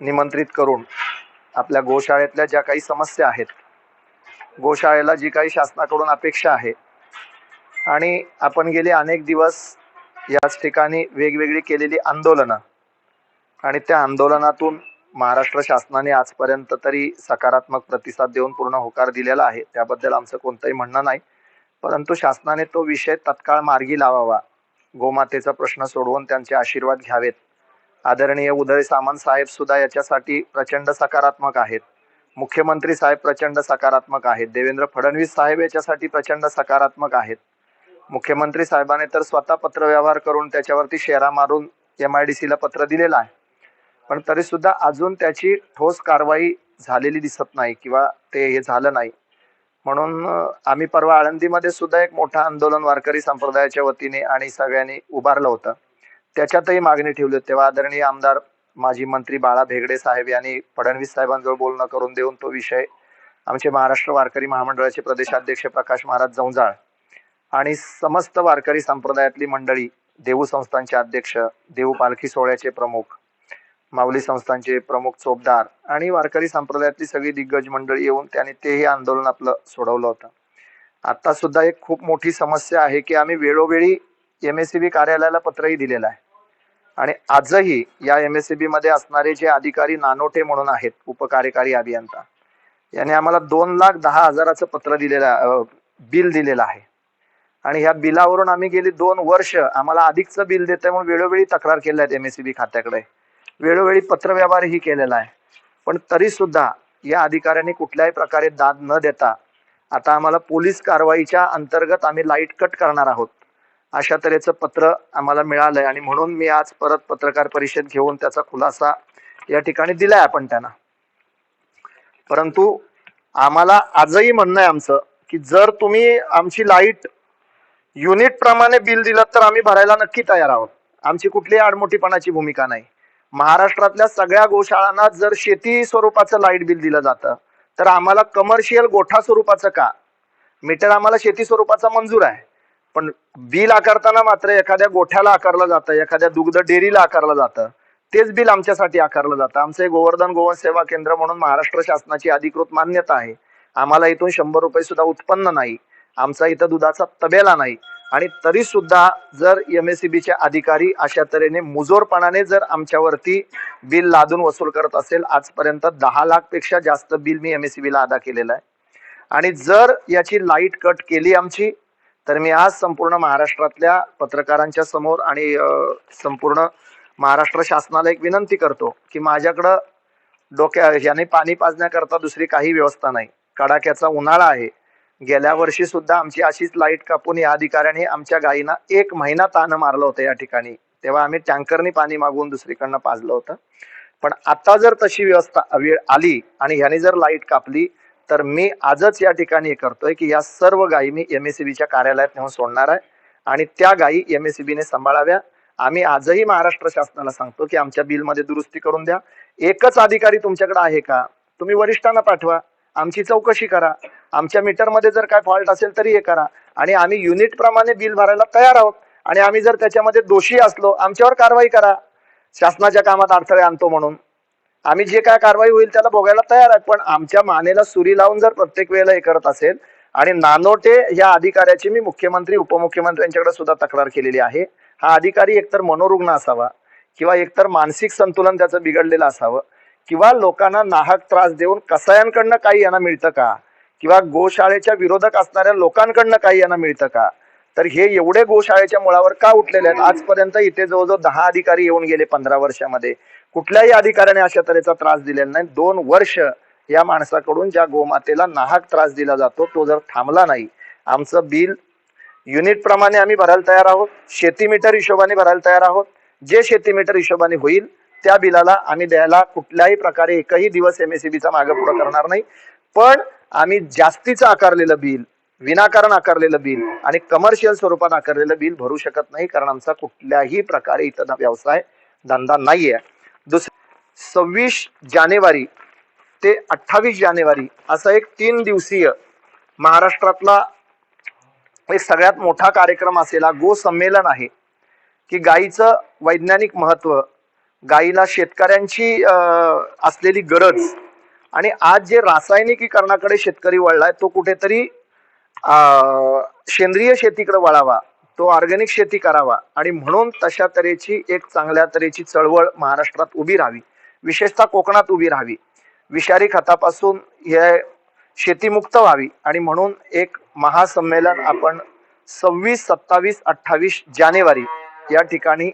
निमंत्रित करून आपल्या गोशाळेतल्या ज्या काही समस्या आहेत गोशाळेला जी काही शासनाकडून अपेक्षा आहे आणि आपण गेले अनेक दिवस याच ठिकाणी वेगवेगळी केलेली आंदोलनं आणि त्या आंदोलनातून महाराष्ट्र शासनाने आजपर्यंत तरी सकारात्मक प्रतिसाद देऊन पूर्ण होकार दिलेला आहे. त्याबद्दल आमचं कोणतंही म्हणणं नाही. परंतु शासनाने तो विषय तत्काळ मार्गी लावावा गोमातेचा प्रश्न सोडवून त्यांचे आशीर्वाद घ्यावेत. आदरणीय उदय सामंत साहेब सुद्धा याच्यासाठी प्रचंड सकारात्मक आहेत. मुख्यमंत्री साहेब प्रचंड सकारात्मक आहेत. देवेंद्र फडणवीस साहेब याच्यासाठी प्रचंड सकारात्मक आहेत. मुख्यमंत्री साहेबांनी तर स्वतः पत्रव्यवहार करून त्याच्यावरती शेरा मारून एम आय डी सीला पत्र दिलेलं आहे. पण तरी सुद्धा अजून त्याची ठोस कारवाई झालेली दिसत नाही किंवा ते हे झालं नाही. म्हणून आम्ही परवा आळंदीमध्ये सुद्धा एक मोठं आंदोलन वारकरी संप्रदायाच्या वतीने आणि सगळ्यांनी उभारलं होतं. त्याच्यातही मागणी ठेवली. होती तेव्हा आदरणीय आमदार माजी मंत्री बाळा भेगडे साहेब यांनी फडणवीस साहेबांजवळ बोलणं करून देऊन तो विषय आमचे महाराष्ट्र वारकरी महामंडळाचे प्रदेशाध्यक्ष प्रकाश महाराज जवजाळ आणि समस्त वारकरी संप्रदायातली मंडळी देऊ संस्थांचे अध्यक्ष देऊ पालखी सोहळ्याचे प्रमुख माऊली संस्थांचे प्रमुख चोपदार आणि वारकरी संप्रदायातली सगळी दिग्गज मंडळी येऊन त्यांनी तेही आंदोलन आपलं सोडवलं होतं. आता सुद्धा एक खूप मोठी समस्या आहे की आम्ही वेळोवेळी एम एस सी बी कार्यालयाला पत्रही दिलेलं आहे. आणि आजही या एम एस बी मध्ये असणारे जे अधिकारी नानोटे म्हणून आहेत उपकार्यकारी अभियंता याने आम्हाला दोन लाख दहा हजाराचं पत्र दिलेलं आहे, बिल दिलेलं आहे. आणि ह्या बिलावरून आम्ही गेली दोन वर्ष आम्हाला अधिकचं बिल देतंय म्हणून वेळोवेळी तक्रार केल्या आहेत एम एस बी खात्याकडे. वेळोवेळी पत्रव्यवहारही केलेला आहे. पण तरी सुद्धा या अधिकाऱ्यांनी कुठल्याही प्रकारे दाद न देता आता आम्हाला पोलीस कारवाईच्या अंतर्गत आम्ही लाइट कट करणार आहोत. अशा तऱ्हेचं पत्र आम्हाला मिळालंय आणि म्हणून मी आज परत पत्रकार परिषद घेऊन त्याचा खुलासा या ठिकाणी दिलाय आपण त्यांना. परंतु आम्हाला आजही म्हणणं आहे आमचं की जर तुम्ही आमची लाइट युनिट प्रमाणे बिल दिलं तर आम्ही भरायला नक्की तयार आहोत. आमची कुठलीही आडमोठीपणाची भूमिका नाही. महाराष्ट्रातल्या सगळ्या गोशाळांना जर शेती स्वरूपाचं लाइट बिल दिलं जातं तर आम्हाला कमर्शियल गोठा स्वरूपाचं का? मीटर आम्हाला शेती स्वरूपाचा मंजूर आहे. पण बिल आकारताना मात्र एखाद्या गोठ्याला आकारलं जातं एखाद्या दुग्ध डेअरीला आकारलं जातं. तेच बिल आमच्यासाठी आकारलं जातं. आमचं हे गोवर्धन गोवन सेवा केंद्र म्हणून महाराष्ट्र शासनाची अधिकृत मान्यता आहे. आम्हाला इथून शंभर रुपये सुद्धा उत्पन्न नाही. आमचा इथं दुधाचा तबेला नाही. आणि तरी सुद्धा जर एम एस चे अधिकारी अशा तऱ्हेने मुजोरपणाने जर आमच्यावरती बिल लादून वसूल करत असेल आजपर्यंत दहा लाखपेक्षा जास्त बिल मी एम एस ला अदा केलेलं आहे. आणि जर याची लाइट कट केली आमची तर मी आज संपूर्ण महाराष्ट्रातल्या पत्रकारांच्या समोर आणि संपूर्ण महाराष्ट्र शासनाला एक विनंती करतो की माझ्याकडं डोक्या याने पाणी पाजण्याकरता दुसरी काही व्यवस्था नाही. कडाक्याचा उन्हाळा आहे. गेल्या वर्षी सुद्धा आमची अशीच लाइट कापून या अधिकाऱ्याने आमच्या गायींना एक महिना ताण मारलं होतं या ठिकाणी. तेव्हा आम्ही टँकरनी पाणी मागवून दुसरीकडनं पाजलं होतं. पण आता जर तशी व्यवस्था वेळ आली आणि ह्याने जर लाइट कापली तर मी आजच या ठिकाणी हे करतोय की या सर्व गायी मी एम एस कार्यालयात नेऊन सोडणार आहे. आणि त्या गायी एम एस बीने सांभाळाव्या. आम्ही आजही महाराष्ट्र शासनाला सांगतो की आमच्या बिलमध्ये दुरुस्ती करून द्या. एकच अधिकारी तुमच्याकडे आहे का? तुम्ही वरिष्ठांना पाठवा. आमची चौकशी करा. आमच्या मीटरमध्ये जर काय फॉल्ट असेल तरी हे करा. आणि आम्ही युनिट प्रमाणे बिल भरायला तयार आहोत. आणि आम्ही जर त्याच्यामध्ये दोषी असलो आमच्यावर कारवाई करा. शासनाच्या कामात अडथळे आणतो म्हणून. आम्ही जे काय कारवाई होईल त्याला भोगायला तयार आहे. पण आमच्या मानेला सुरी लावून जर प्रत्येक वेळेला हे करत असेल आणि नानोटे या अधिकाऱ्याची मी मुख्यमंत्री उपमुख्यमंत्र्यांच्याकडे सुद्धा तक्रार केलेली आहे. हा अधिकारी एकतर मनोरुग्ण असावा किंवा एकतर मानसिक संतुलन त्याचं बिघडलेलं असावं किंवा लोकांना नाहक त्रास देऊन कसायांकडनं काही यांना मिळतं का? किंवा गोशाळेच्या विरोधक असणाऱ्या लोकांकडनं काही यांना मिळतं का? तर हे एवढे गोशाळेच्या मुळावर का उठलेले आहेत? आजपर्यंत इथे जवळजवळ दहा अधिकारी येऊन गेले पंधरा वर्षामध्ये. कुठल्याही अधिकाऱ्याने अशा तऱ्हेचा त्रास दिलेला नाही. दोन वर्ष या माणसाकडून ज्या गोमातेला नाहक त्रास दिला जातो तो जर थांबला नाही. आमचं बिल युनिट प्रमाणे आम्ही भरायला तयार आहोत. शेती मीटर हिशोबाने भरायला तयार आहोत. जे शेती मीटर हिशोबाने होईल त्या बिलाला आम्ही द्यायला कुठल्याही प्रकारे एकही दिवस एम एस चा मागे पुढे करणार नाही. पण आम्ही जास्तीचं आकारलेलं बिल विनाकारण आकारलेलं बिल आणि कमर्शियल स्वरूपात आकारलेलं बिल भरू शकत नाही कारण आमचा कुठल्याही प्रकारे इथं व्यवसाय धंदा नाहीये. दुस सव्वीस जानेवारी ते अठ्ठावीस जानेवारी असा एक तीन दिवसीय महाराष्ट्रातला एक सगळ्यात मोठा कार्यक्रम असलेला गो संमेलन आहे की गायीचं वैज्ञानिक महत्त्व गाईला शेतकऱ्यांची अं, असलेली गरज आणि आज जे रासायनिकीकरणाकडे शेतकरी वळलाय तो कुठेतरी सेंद्रिय शेतीकडे वळावा तो ऑर्गॅनिक शेती करावा आणि म्हणून तशा तऱ्हेची एक चांगल्या तऱ्हेची चळवळ महाराष्ट्रात उभी राहावी. विशेषतः कोकणात उभी राहावी. विषारी खतापासून हे शेतीमुक्त व्हावी आणि म्हणून एक महासंमेलन आपण सव्वीस सत्तावीस अठ्ठावीस जानेवारी या ठिकाणी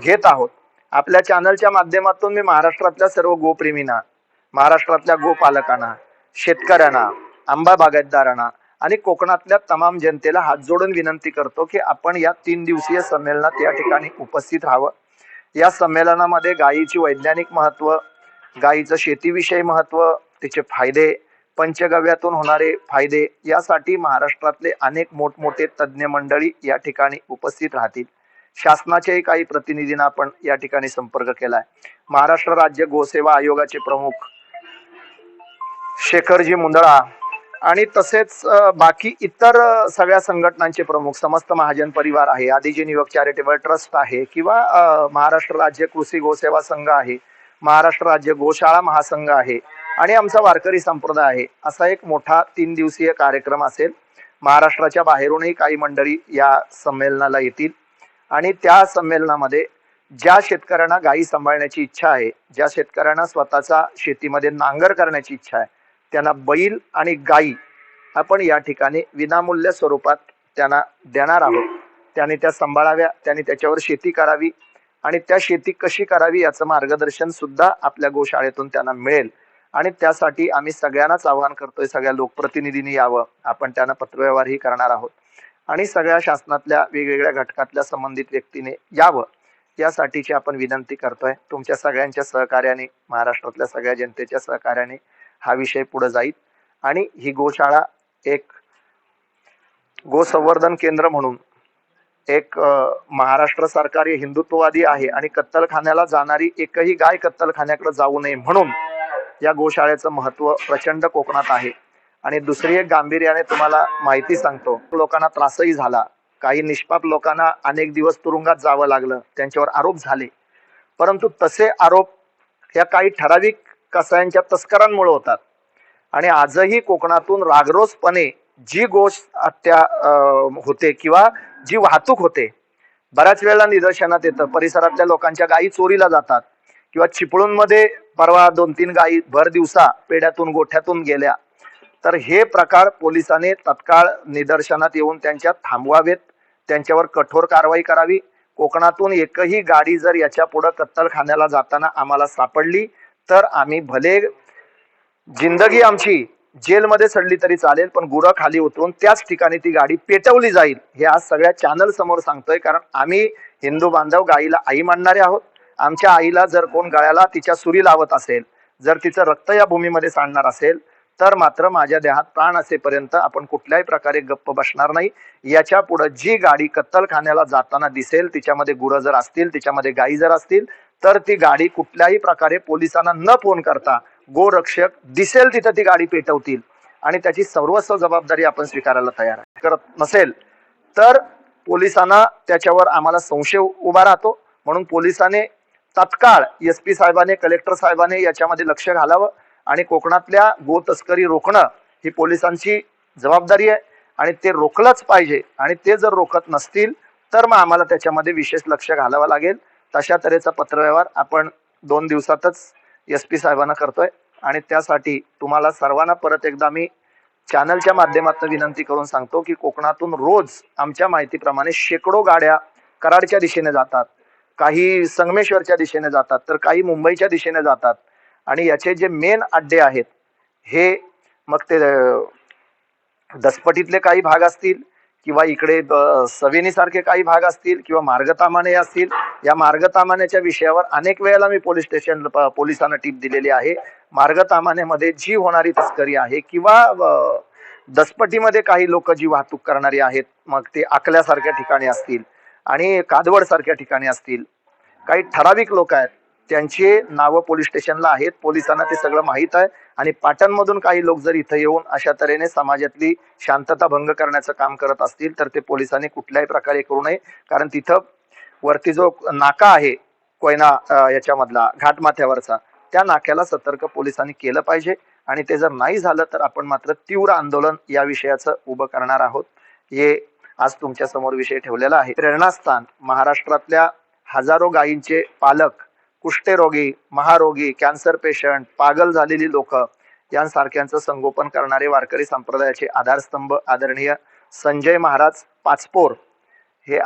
घेत आहोत. आपल्या चॅनलच्या माध्यमातून मी महाराष्ट्रातल्या सर्व गोप्रेमींना महाराष्ट्रातल्या गोपालकांना शेतकऱ्यांना आंबा बागायतदारांना आणि कोकणातल्या तमाम जनतेला हात जोडून विनंती करतो की आपण या तीन दिवसीय संमेलनात या ठिकाणी उपस्थित राहावं. या संमेलनामध्ये गायीची वैज्ञानिक महत्त्व गायीचं शेतीविषयी महत्त्व तिचे फायदे पंचगव्यातून होणारे फायदे यासाठी महाराष्ट्रातले अनेक मोठमोठे तज्ज्ञ मंडळी या ठिकाणी उपस्थित राहतील. शासनाच्याही काही प्रतिनिधींना आपण या ठिकाणी संपर्क केलाय. महाराष्ट्र राज्य गोसेवा आयोगाचे प्रमुख शेखरजी मुंदळा आणि तसेच बाकी इतर सगळ्या संघटनांचे प्रमुख समस्त महाजन परिवार आहे आदिजी युवक चॅरिटेबल ट्रस्ट आहे किंवा महाराष्ट्र राज्य कृषी गोसेवा संघ आहे महाराष्ट्र राज्य गोशाळा महासंघ आहे आणि आमचा वारकरी संप्रदाय आहे. असा एक मोठा तीन दिवसीय कार्यक्रम असेल. महाराष्ट्राच्या बाहेरूनही काही मंडळी या संमेलनाला येतील. आणि त्या संमेलनामध्ये ज्या शेतकऱ्यांना गायी सांभाळण्याची इच्छा आहे ज्या शेतकऱ्यांना स्वतःचा शेतीमध्ये नांगर करण्याची इच्छा आहे त्यांना बैल आणि गायी आपण या ठिकाणी विनामूल्य स्वरूपात त्यांना देणार आहोत. त्याने त्या सांभाळाव्या त्याने त्याच्यावर शेती करावी आणि त्या शेती कशी करावी याचं मार्गदर्शन सुद्धा आपल्या गोशाळेतून त्यांना मिळेल. आणि त्यासाठी आम्ही सगळ्यांनाच आवाहन करतोय सगळ्या लोकप्रतिनिधींनी यावं. आपण त्यांना पत्रव्यवहारही करणार आहोत. आणि सगळ्या शासनातल्या वेगवेगळ्या घटकातल्या संबंधित व्यक्तीने यावं. यासाठीची आपण विनंती करतोय. तुमच्या सगळ्यांच्या सहकार्याने महाराष्ट्रातल्या सगळ्या जनतेच्या सहकार्याने हा विषय पुढे जाईल. आणि ही गोशाळा एक गोसंवर्धन केंद्र म्हणून एक महाराष्ट्र सरकार हिंदुत्ववादी आहे आणि कत्तलखान्याला जाणारी एकही गाय कत्तलखान्याकडे जाऊ नये म्हणून या गोशाळेचं महत्त्व प्रचंड कोकणात आहे. आणि दुसरी एक गांभीर्याने तुम्हाला माहिती सांगतो. लोकांना त्रासही झाला. काही निष्पाप लोकांना अनेक दिवस तुरुंगात जावं लागलं. त्यांच्यावर आरोप झाले. परंतु तसे आरोप या काही ठराविक कसायांच्या तस्करांमुळे होतात. आणि आजही कोकणातून रागरोसपणे जी गोष्ट हत्या होते किंवा जी वाहतूक होते बऱ्याच वेळेला निदर्शनात येतं. परिसरातल्या लोकांच्या गायी चोरीला जातात किंवा चिपळूणमध्ये परवा दोन तीन गायी भर दिवसा पेड्यातून गोठ्यातून गेल्या. तर हे प्रकार पोलिसांनी तत्काळ निदर्शनात येऊन त्यांच्या थांबवावेत. त्यांच्यावर कठोर कारवाई करावी. कोकणातून एकही गाडी जर याच्यापुढे कत्तलखान्याला जाताना आम्हाला सापडली तर आम्ही भले जिंदगी आमची जेलमध्ये सडली तरी चालेल पण गुरं खाली उतरून त्याच ठिकाणी ती गाडी पेटवली जाईल हे आज सगळ्या चॅनल समोर सांगतोय. कारण आम्ही हिंदू बांधव गाईला आई मानणारे आहोत. आमच्या आईला जर कोण गळ्याला तिच्या सुरी लावत असेल जर तिचं रक्त या भूमीमध्ये सांडणार असेल तर मात्र माझ्या देहात प्राण असेपर्यंत आपण कुठल्याही प्रकारे गप्प बसणार नाही. याच्यापुढे जी गाडी कत्तलखान्याला जाताना दिसेल तिच्यामध्ये गुरं जर असतील तिच्यामध्ये गायी जर असतील तर ती गाडी कुठल्याही प्रकारे पोलिसांना न फोन करता गोरक्षक दिसेल तिथं ती गाडी पेटवतील. आणि त्याची सर्वस्व जबाबदारी आपण स्वीकारायला तयार करत नसेल तर पोलिसांना त्याच्यावर आम्हाला संशय उभा राहतो. म्हणून पोलिसाने तत्काळ एस पी साहेबाने कलेक्टर साहेबाने याच्यामध्ये लक्ष घालावं आणि कोकणातल्या गो तस्करी रोखणं ही पोलिसांची जबाबदारी आहे. आणि ते रोखलंच पाहिजे. आणि ते जर रोखत नसतील तर मग आम्हाला त्याच्यामध्ये विशेष लक्ष घालावं लागेल. तशा तऱ्हेचा पत्रव्यवहार आपण दोन दिवसातच एस पी साहेबांना करतोय. आणि त्यासाठी तुम्हाला सर्वांना परत एकदा मी चॅनलच्या माध्यमातून विनंती करून सांगतो की कोकणातून रोज आमच्या माहितीप्रमाणे शेकडो गाड्या कराडच्या दिशेने जातात. काही संगमेश्वरच्या दिशेने जातात तर काही मुंबईच्या दिशेने जातात. आणि याचे जे मेन अड्डे आहेत हे मग ते दसपटीतले काही भाग असतील किंवा इकडे सवेनीसारखे काही भाग असतील किंवा मार्गतामाने असतील या मार्गतामान्याच्या विषयावर अनेक वेळेला मी पोलीस स्टेशन पोलिसांना टीप दिलेली आहे. मार्गतामान्यामध्ये जी होणारी तस्करी आहे किंवा दसपटीमध्ये काही लोक जी वाहतूक करणारी आहेत मग ते आकल्यासारख्या ठिकाणी असतील आणि कादवड सारख्या ठिकाणी असतील काही ठराविक लोक आहेत त्यांचे नावं पोलीस स्टेशनला आहेत पोलिसांना ते सगळं माहीत आहे आणि पाटणमधून काही लोक जर इथं येऊन अशा तऱ्हेने समाजातली शांतता भंग करण्याचं काम करत असतील तर ते पोलिसांनी कुठल्याही प्रकारे करू नये कारण तिथं वरती जो नाका आहे कोयना याच्यामधला घाटमाथ्यावरचा त्या नाक्याला सतर्क पोलिसांनी केलं पाहिजे. आणि ते जर नाही झालं तर आपण मात्र तीव्र आंदोलन या विषयाचं उभं करणार आहोत. हे आज तुमच्यासमोर विषय ठेवलेला आहे. प्रेरणास्थान महाराष्ट्रातल्या हजारो गायींचे पालक कुष्ठेरोगी महारोगी कॅन्सर पेशंट पागल झालेली लोक यांसारख्यांचं संगोपन करणारे वारकरी संप्रदायाचे आधारस्तंभ आदरणीय संजय महाराज पाचपोर. हे